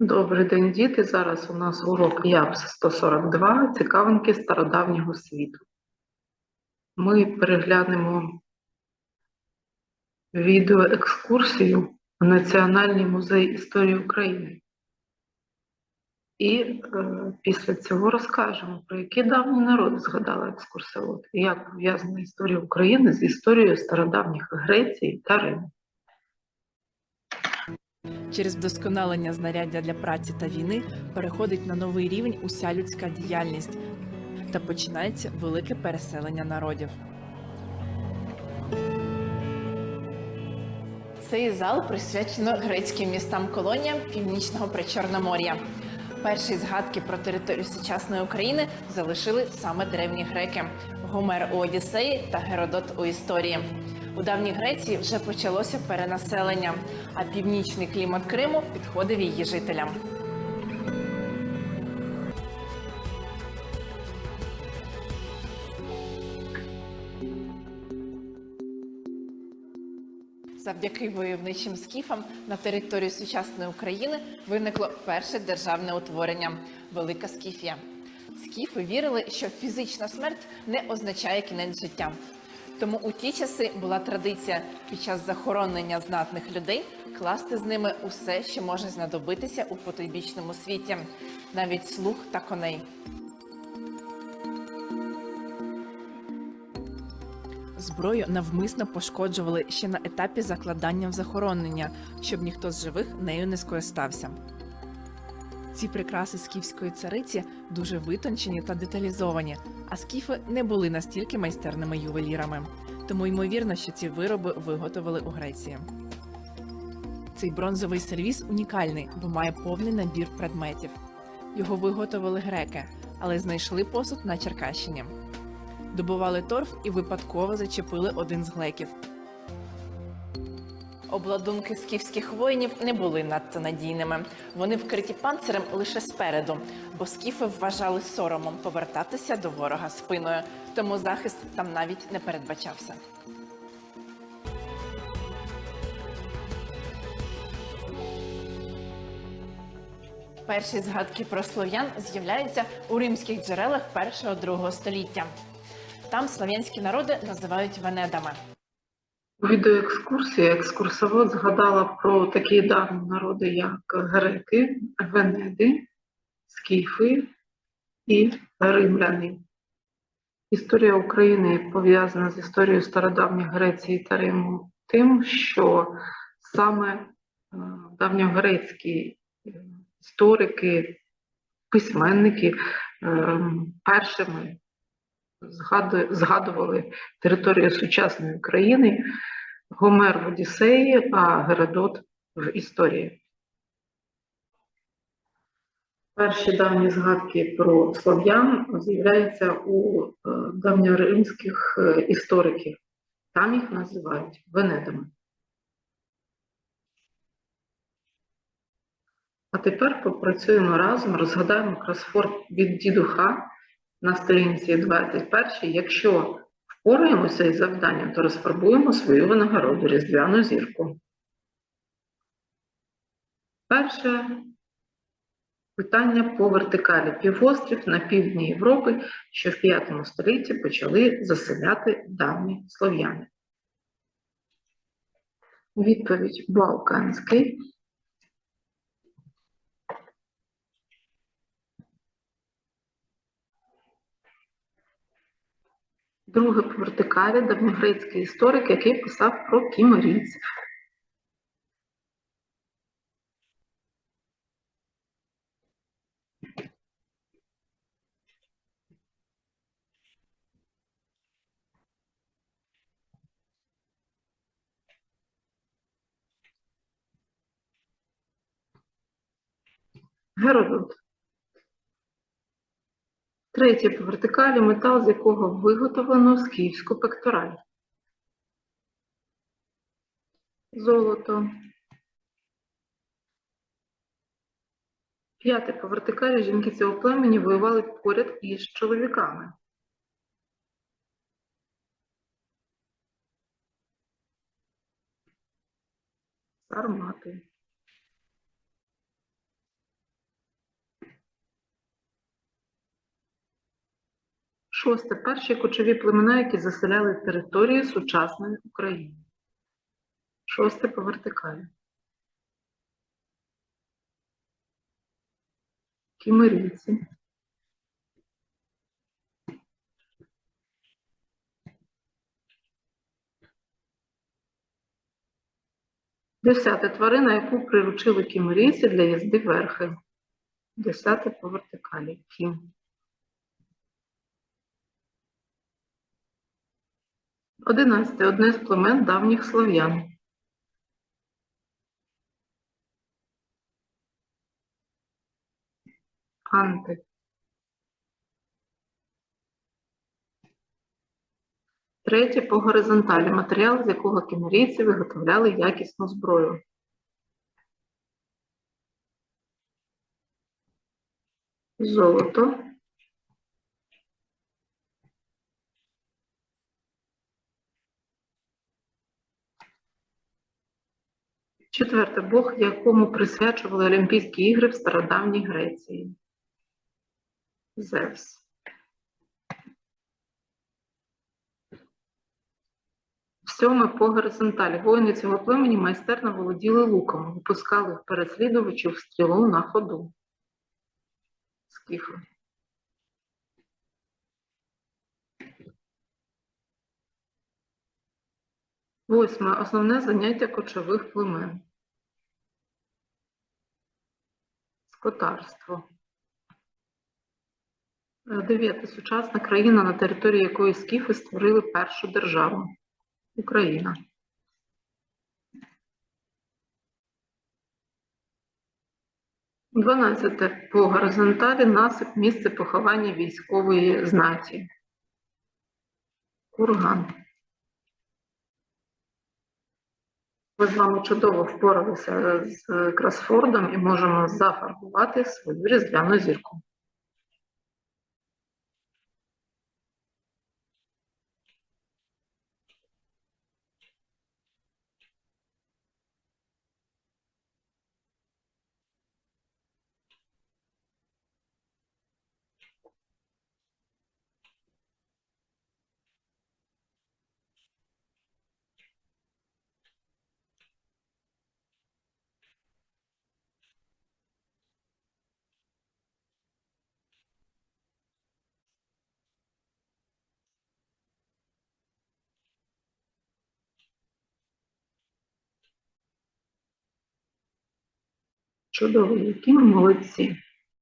Добрий день, діти. Зараз у нас урок ЯПС 142 цікавинки стародавнього світу. Ми переглянемо відеоекскурсію в Національний музей історії України. І е, після цього розкажемо, про які давні народи згадала екскурсовод і як пов'язана історія України з історією стародавніх Греції та Риму. Через вдосконалення знаряддя для праці та війни переходить на новий рівень уся людська діяльність та починається велике переселення народів. Цей зал присвячено грецьким містам колоніям північного причорномор'я. Перші згадки про територію сучасної України залишили саме древні греки Гомер у Одіссеї та Геродот у історії. У давній Греції вже почалося перенаселення, а північний клімат Криму підходив її жителям. Завдяки войовничим скіфам на території сучасної України виникло перше державне утворення Велика Скіфія. Скіфи вірили, що фізична смерть не означає кінець життя. Тому у ті часи була традиція під час захоронення знатних людей класти з ними усе, що може знадобитися у потойбічному світі, навіть слуг та коней. Зброю навмисно пошкоджували ще на етапі закладання в захоронення, щоб ніхто з живих нею не скористався. Ці прикраси скіфської цариці дуже витончені та деталізовані, а скіфи не були настільки майстерними ювелірами. Тому ймовірно, що ці вироби виготовили у Греції. Цей бронзовий сервіс унікальний, бо має повний набір предметів. Його виготовили греки, але знайшли посуд на Черкащині. Добували торф і випадково зачепили один з глеків. Обладунки скіфських воїнів не були надто надійними. Вони вкриті панцирем лише спереду, бо скіфи вважали соромом повертатися до ворога спиною, тому захист там навіть не передбачався. Перші згадки про слов'ян з'являються у римських джерелах 1-2 століття. Там слов'янські народи називають венедами. У відеоекскурсії екскурсовод згадала про такі давні народи, як греки, венеди, скіфи і римляни. Історія України пов'язана з історією стародавньої Греції та Риму тим, що саме е, давньогрецькі е, історики, письменники е, першими згадували територію сучасної України, Гомер в Одіссеї, а Геродот в історії. Перші давні згадки про слов'ян з'являються у е, давньоримських е, істориків. Там їх називають венедами. А тепер попрацюємо разом, розгадаємо кросфорд від дідуха на сторінці 21. Якщо впораємося із завданням, то розфарбуємо свою винагороду різдвяну зірку. Перше питання по вертикалі. Півострів на півдні Європи, що в 5 столітті почали заселяти давні слов'яни. Відповідь Балканський. Друге по вертикалі давньогрецький історик, який писав про кімерійців. Геродот. Третє по вертикалі метал, з якого виготовлено скіфську пектораль. Золото. П'яте по вертикалі жінки цього племені воювали поряд із чоловіками. Сармати. Шосте. Перші кочові племена, які заселяли території сучасної України. Шосте по вертикалі. Кімерійці. Десяте. Тварина, яку приручили кімерійці для їзди верхи. Десяте по вертикалі. Кім. Одинадцяте. Одне з племен давніх слов'ян. Анти. Третє по горизонталі. Матеріал, з якого кімерійці виготовляли якісну зброю. Золото. Четверте. Бог, якому присвячували Олімпійські ігри в стародавній Греції. Зевс. Сьоме по горизонталі. Воїни цього племені майстерно володіли луком, випускали переслідувачів стрілу на ходу. Скіфи. Восьме. Основне заняття кочових племен. Скотарство. Е, Дев'яте. Сучасна країна, на території якої скіфи створили першу державу. Україна. Дванадцяте. По горизонталі насип місце поховання військової знаті. Курган. Ми з вами чудово впоралися з кросфордом і можемо зафарбувати свою різдвяну зірку. Чудово, які ми молодці.